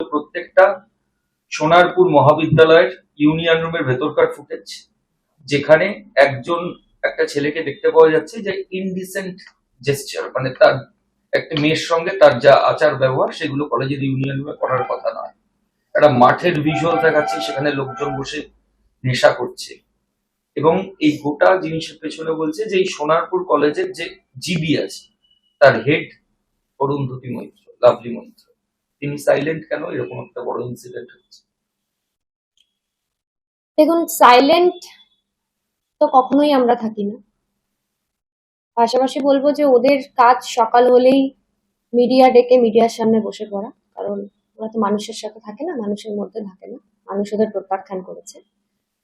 প্রত্যেকটা সোনারপুর মহাবিদ্যালয়ের ইউনিয়ন রুমের ভেতরকার ফুটেজ, যেখানে একজন একটা ছেলেকে দেখতে পাওয়া যাচ্ছে যে ইনডিসেন্ট জেস্টার মানে তার একটা মেয়ের সঙ্গে তার যা আচার ব্যবহার সেগুলো কলেজের ইউনিয়ন রুমে করার কথা নয়। একটা মাঠের ভিজুয়াল দেখাচ্ছে, সেখানে লোকজন বসে নেশা করছে। এবং এই গোটা জিনিসের পেছনে বলছে যে এই সোনারপুর কলেজের যে জিবি আছে, তার হেড অরুন্ধতী মৈত্র, লাভলি মৈত্র। তিনি সাইলেন্ট কেন? এরকম একটা বড় ইনসিডেন্ট হচ্ছে। দেখুন সাইলেন্ট তো কখনোই আমরা থাকি না। পাশাপাশি বলব যে ওদের কাজ সকাল হলেই মিডিয়া ডেকে মিডিয়ার সামনে বসে পড়া। কারণ ওরা তো মানুষের সাথে থাকে না, মানুষের মধ্যে থাকে না। মানুষ ওদের প্রত্যাখ্যান করেছে।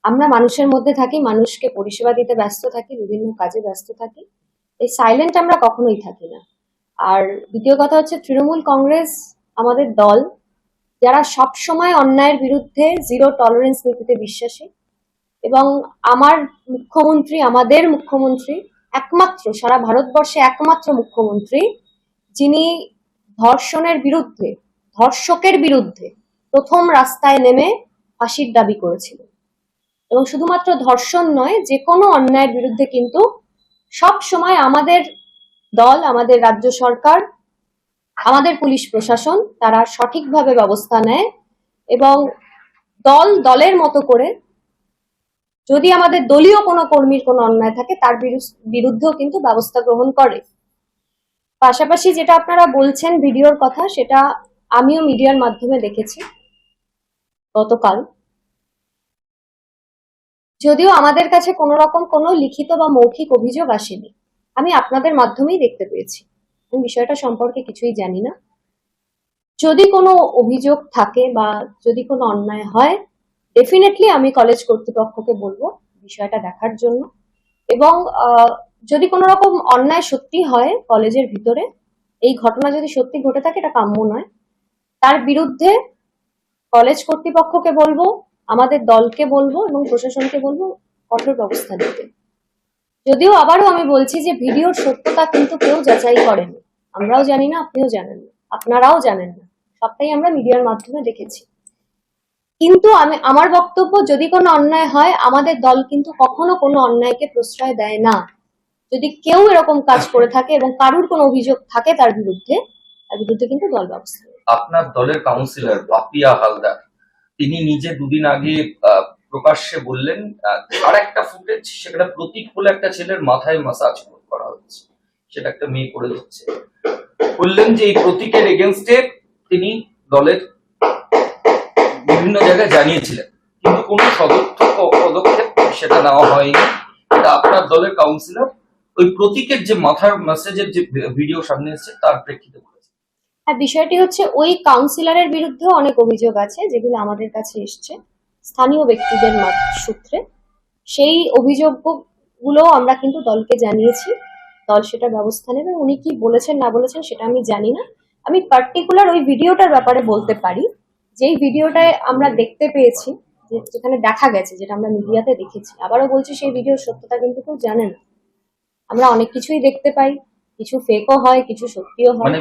আমরা মানুষের মধ্যে থাকি, মানুষকে পরিষেবা দিতে ব্যস্ত থাকি, বিভিন্ন কাজে ব্যস্ত থাকি। এই সাইলেন্ট আমরা কখনোই থাকি না। আর দ্বিতীয় কথা হচ্ছে, তৃণমূল কংগ্রেস আমাদের দল, যারা সব সময় অন্যায়ের বিরুদ্ধে জিরো টলারেন্স নীতিতে বিশ্বাসী এবং আমার মুখ্যমন্ত্রী, আমাদের মুখ্যমন্ত্রী, একমাত্র সারা ভারতবর্ষে একমাত্র মুখ্যমন্ত্রী, যিনি ধর্ষণের বিরুদ্ধে, ধর্ষকের বিরুদ্ধে প্রথম রাস্তায় নেমে ফাঁসির দাবি করেছিলেন এবং শুধুমাত্র ধর্ষণ নয়, যে কোনো অন্যায়ের বিরুদ্ধে কিন্তু সব সময় আমাদের দল, আমাদের রাজ্য সরকার আমাদের পুলিশ প্রশাসন তারা সঠিকভাবে ব্যবস্থা নেয় এবং দল দলের মতো করে যদি আমাদের দলীয় কোনো কর্মীর কোনো অন্যায় থাকে, তার বিরুদ্ধেও কিন্তু ব্যবস্থা গ্রহণ করে। পাশাপাশি যেটা আপনারা বলছেন ভিডিওর কথা, সেটা আমিও মিডিয়ার মাধ্যমে দেখেছি গতকাল। যদিও আমাদের কাছে কোনো রকম কোনো লিখিত বা মৌখিক অভিযোগ আসেনি, আমি আপনাদের মাধ্যমেই দেখতে পেয়েছি। বিষয়টা সম্পর্কে কিছুই জানি না। যদি কোনো অভিযোগ থাকে বা যদি কোনো অন্যায় হয় ডেফিনেটলি আমি কলেজ কর্তৃপক্ষকে বলব বিষয়টা দেখার জন্য। এবং যদি কোনো রকম অন্যায় সত্যি হয় কলেজের ভিতরে, এই ঘটনা যদি সত্যি ঘটে থাকে এটা কাম্য নয়। তার বিরুদ্ধে কলেজ কর্তৃপক্ষকে বলব, আমাদের দলকে বলব এবং প্রশাসনকে বলব কঠোর ব্যবস্থা নিতে। যদিও আবারও আমি বলছি যে ভিডিওর সত্যতা কিন্তু কেউ যাচাই করেনি। আমরাও জানি না, আপনিও জানেন না। আপনারাও জানেন না। সবটাই আমরা মিডিয়ার মাধ্যমে দেখেছি। কিন্তু আমি, আমার বক্তব্য যদি কোনো অন্যায় হয়, আমাদের দল কিন্তু কখনো কোনো অন্যায়কে প্রশ্রয় দেয় না। যদি কেউ এরকম কাজ করে থাকে এবং কারুর কোনো অভিযোগ থাকে তার বিরুদ্ধে তার বিরুদ্ধে কিন্তু দল ব্যবস্থা আপনার দলের কাউন্সিলর বাপিয়া হালদার, তিনি নিজে দুদিন আগে প্রকাশ্যে বললেন আর একটা ফুটেজ সেখানে প্রতীক বলে একটা ছেলের মাথায় মাসাজ করা হচ্ছে। সেটা একটা মেয়ে করে দিচ্ছে বললেন যে এই প্রতীকের এগেনস্টে তিনি দলের বিভিন্ন জায়গায় জানিয়েছিলেন। কিন্তু কোনো সদর্থক পদক্ষেপ সেটা নেওয়া হয়নি। এটা আপনার দলের কাউন্সিলর ওই প্রতীকের যে মাথার মেসেজের যে ভিডিও সামনে এসেছে, তার প্রেক্ষিতে হ্যাঁ বিষয়টি হচ্ছে ওই কাউন্সিলরের বিরুদ্ধেও অনেক অভিযোগ আছে, যেগুলো আমাদের কাছে এসছে, স্থানীয় ব্যক্তিদের সূত্রে। সেই অভিযোগগুলো আমরা কিন্তু দলকে জানিয়েছি। দল সেটা ব্যবস্থা নেবে উনি কি বলেছেন না বলেছেন সেটা আমি জানি না। আমি পার্টিকুলার ওই ভিডিওটার ব্যাপারে বলতে পারি। যেই ভিডিওটায় আমরা দেখতে পেয়েছি যে যেখানে দেখা গেছে যেটা আমরা মিডিয়াতে দেখেছি আবারও বলছি সেই ভিডিওর সত্যতা কিন্তু কেউ জানে না। আমরা অনেক কিছুই দেখতে পাই কিছু ফেকও হয় কিছু সত্যিও হয়। মানে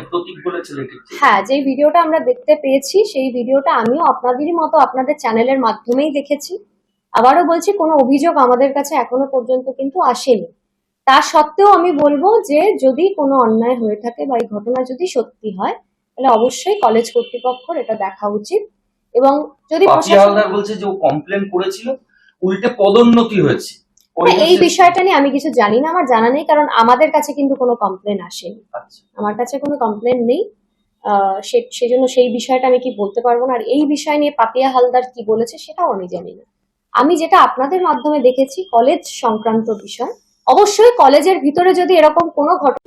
হ্যাঁ যে ভিডিওটা আমরা দেখতে পেয়েছি সেই ভিডিওটা আমিও আপনাদেরই মতো আপনাদের চ্যানেলের মাধ্যমেই দেখেছি। আবারও বলছি কোনো অভিযোগ আমাদের কাছে এখনও পর্যন্ত কিন্তু আসেনি। তা সত্ত্বেও আমি বলব যে যদি কোনো অন্যায় হয়ে থাকে বা এই ঘটনা যদি সত্যি হয় তাহলে অবশ্যই কলেজ কর্তৃপক্ষের এটা দেখা উচিত। এবং যদি বলছে যে ও কমপ্লেন করেছিল উল্টে পদোন্নতি হয়েছে। হ্যাঁ, এই বিষয়টা নিয়ে আমি কিছু জানি না আমার জানা নেই কারণ আমাদের কাছে কিন্তু কোনো কমপ্লেন আসেনি। আচ্ছা। আমার কাছে কোনো কমপ্লেন নেই। সেজন্য সেই বিষয়টা আমি কি বলতে পারব না আর এই বিষয় নিয়ে পাপিয়া হালদার কি বলেছে সেটাও আমি জানি না। আমি যেটা আপনাদের মাধ্যমে দেখেছি কলেজ সংক্রান্ত বিষয় অবশ্যই কলেজের ভিতরে যদি এরকম কোনো ঘটনা